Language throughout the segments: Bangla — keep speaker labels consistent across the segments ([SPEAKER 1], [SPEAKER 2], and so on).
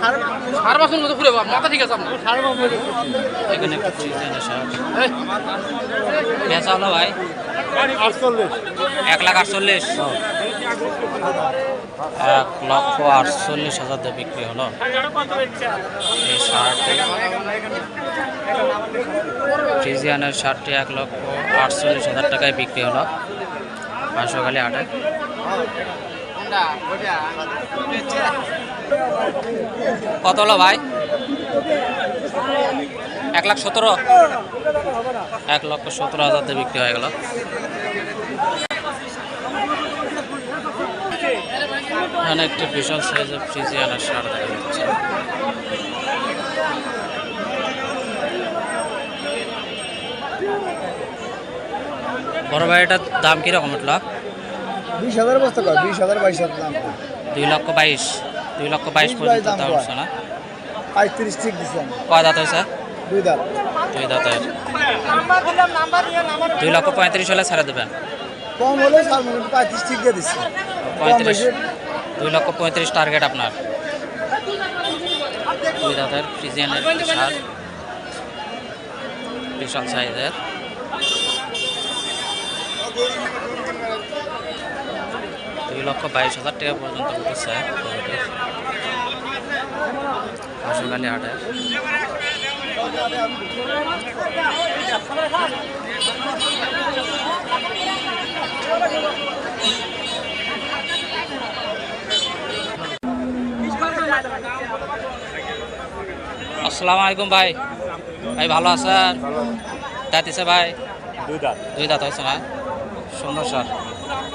[SPEAKER 1] সাড়ে পাঁচশোর মতো ঘুরে মাথা ঠিক আছে আপনার?
[SPEAKER 2] এখানে একটা বেচা হলো ভাই। এক লাখ আটচল্লিশ। এক লক্ষ আটচল্লিশ হাজার দিয়ে বিক্রি হলো। এই শার্টটি। ফ্রিজিয়ানের শার্টটি এক লক্ষ আটচল্লিশ হাজার টাকায় বিক্রি হলো। পাঁচশোখালি আটে। কত হলো ভাই? এক লাখ সতেরো? এক লক্ষ সতেরো হাজার দিয়ে বিক্রি হয়ে গেল। এখানে একটি বিশাল সাইজের ফ্রিজিয়ানের শার্ট দেখা যাচ্ছে। বড় ভাই এটার দাম কীরকম উঠল?
[SPEAKER 3] বিশ হাজার বস্তা বিশ হাজার বাইশ হাজার দাম।
[SPEAKER 2] দুই লক্ষ বাইশ। দুই লক্ষ বাইশ পর্যন্ত
[SPEAKER 3] দাম
[SPEAKER 2] দাম উঠছে না
[SPEAKER 3] পঁয়ত্রিশ ঠিক দিচ্ছি
[SPEAKER 2] কয় দাঁত হয়েছে?
[SPEAKER 3] দুই দাম
[SPEAKER 2] দুই দাঁতের দুই লক্ষ পঁয়ত্রিশ হলে ছেড়ে দেবেন?
[SPEAKER 3] কম হলে পঁয়ত্রিশ ঠিক দিয়ে দিচ্ছি
[SPEAKER 2] পঁয়ত্রিশ। দুই লক্ষ পঁয়ত্রিশ টার্গেট আপনার। দুই দাঁতের ফ্রিজিয়ানের শার্ট বিশাল সাইজের দুই লক্ষ বাইশ হাজার টাকা পর্যন্ত উঠেছে হাটের আসসালামু আলাইকুম ভাই। ভাই ভালো আছেন? দাঁতিছে ভাই?
[SPEAKER 3] দুই দাম
[SPEAKER 2] দুই দাঁত হয়েছে না? সুন্দর স্যার।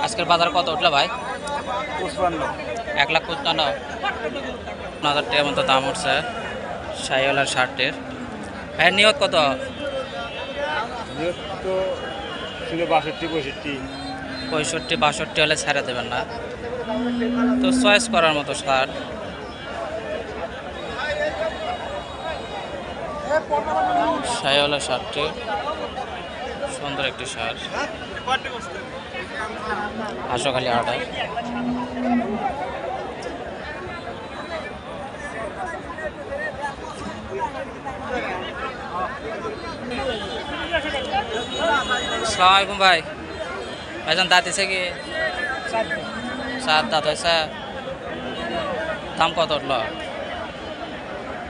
[SPEAKER 2] আজকের বাজার কত উঠল ভাই?
[SPEAKER 3] পঁচপান্ন।
[SPEAKER 2] এক লাখ পঞ্চান্ন হাজার টাকার মতো দাম উঠছে সাইওয়ালার শার্টের। ভাইয়ের নিয়ত কত?
[SPEAKER 3] তো ছিল বাষট্টি পঁয়ষট্টি।
[SPEAKER 2] পঁয়ষট্টি বাষট্টি হলে ছেড়ে দেবেন না। তো চয়েস করার মতো শার্ট। সাইওয়ালা শার্টটি। সুন্দর একটি সার। হাঁসখালি আটার। আসসালামু আলাইকুম ভাই। ভাইজান দাঁত এসে কি? সাত দাঁত হয়েছে। দাম কত উঠল?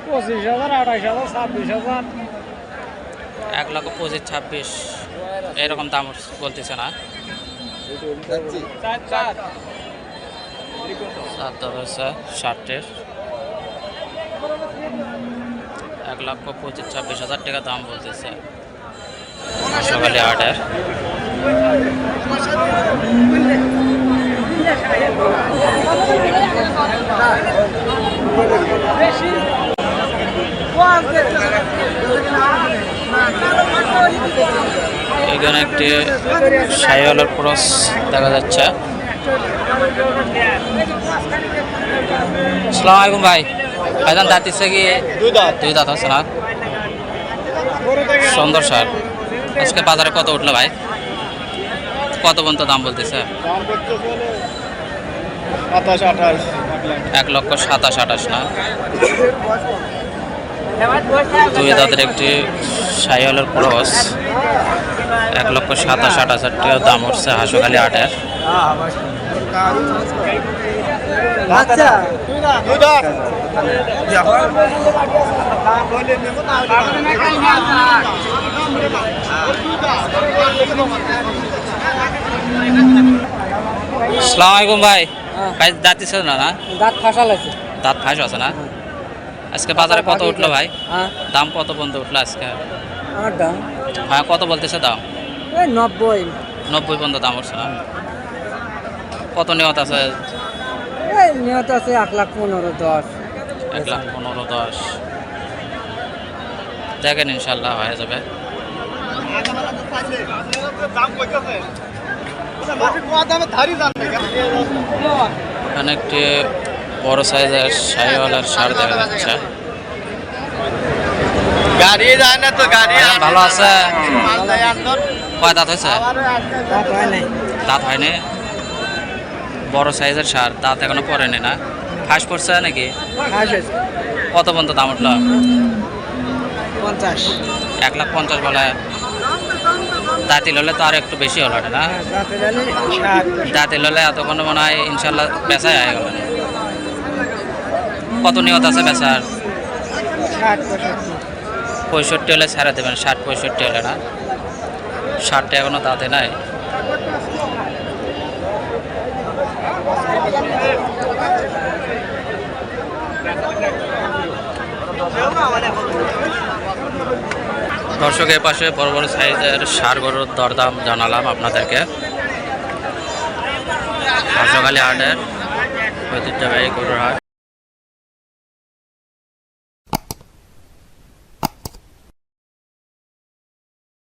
[SPEAKER 3] পঁচিশ হাজার আঠাশ হাজার ছাব্বিশ হাজার।
[SPEAKER 2] এক লক্ষ পঁচিশ ছাব্বিশ। এরকম দাম বলতেছে না। সাত হয়েছে ষাটের। এক লক্ষ পঁচিশ, ছাব্বিশ হাজার টাকা দাম বলতেছে। সকালে আটের। এখানে একটি সাইওয়ালের ক্রস দেখা যাচ্ছে। আসসালামু আলাইকুম ভাই। ভাইজান দাঁত ইচ্ছে কি?
[SPEAKER 3] দুই
[SPEAKER 2] দাঁত। আছে না? সুন্দর সার আজকে বাজারে কত উঠল ভাই? কত পর্যন্ত দাম বলতেছে? এক লক্ষ সাতাশ আঠাশ না? দুই দাঁতের একটি সাইওয়ালের ক্রস। এক লক্ষ সাতাশ আট হাজার টাকা দাম হচ্ছে হাঁসখালি আটের।
[SPEAKER 3] আচ্ছা।
[SPEAKER 2] আলাইকুম ভাই। ভাই দাঁত দিচ্ছে না না?
[SPEAKER 3] দাঁত ফাঁসা লাগছে
[SPEAKER 2] দাঁত ফাঁস আছে না? আজকে বাজারে কত উঠল ভাই?
[SPEAKER 3] হ্যাঁ।
[SPEAKER 2] দাম কত পর্যন্ত উঠল আজকে?
[SPEAKER 3] আমার দাম?
[SPEAKER 2] হ্যাঁ কত বলতেছে দাম?
[SPEAKER 3] ওই নব্বই।
[SPEAKER 2] নব্বই পর্যন্ত দাম উঠছে না? কত নিয়ত আছে?
[SPEAKER 3] এই নিহত আছে এক লাখ পনেরো দশ।
[SPEAKER 2] এক লাখ পনেরো দশ। দেখেন ইনশাল্লাহ হয়ে যাবে। এখানে একটি বড় সাইজের শাহিওয়ালার সার দেখা যাচ্ছে।
[SPEAKER 3] গাড়ি যায় না তো গাড়ি
[SPEAKER 2] ভালো আছে। কয় দাঁত হয়েছে? দাঁত হয়নি? বড় সাইজের সার দাঁত এখনও পড়েনি না? হাঁস পড়ছে নাকি? কত পর্যন্ত দাম উঠল?
[SPEAKER 3] পঞ্চাশ।
[SPEAKER 2] এক লাখ পঞ্চাশ বলে। দাঁতিল হলে তো আর একটু বেশি হলো না? দাঁতিল হলে এতক্ষণ মনে হয় ইনশাল্লাহ বেচাই হয়ে গেল। কত নিয়ত আছে বেচার
[SPEAKER 3] ষাট পঁয়ষট্টি।
[SPEAKER 2] হলে ছেড়ে দেবেন ষাট পঁয়ষট্টি হলে না? ষাটটা এখনও দাঁতে নাই? দর্শকের পাশে বড় বড় সাইজের সার গরুর দরদাম জানালাম আপনাদেরকে। হাসকালি হাটের ঐতিহ্যবাহী গরুর হাট।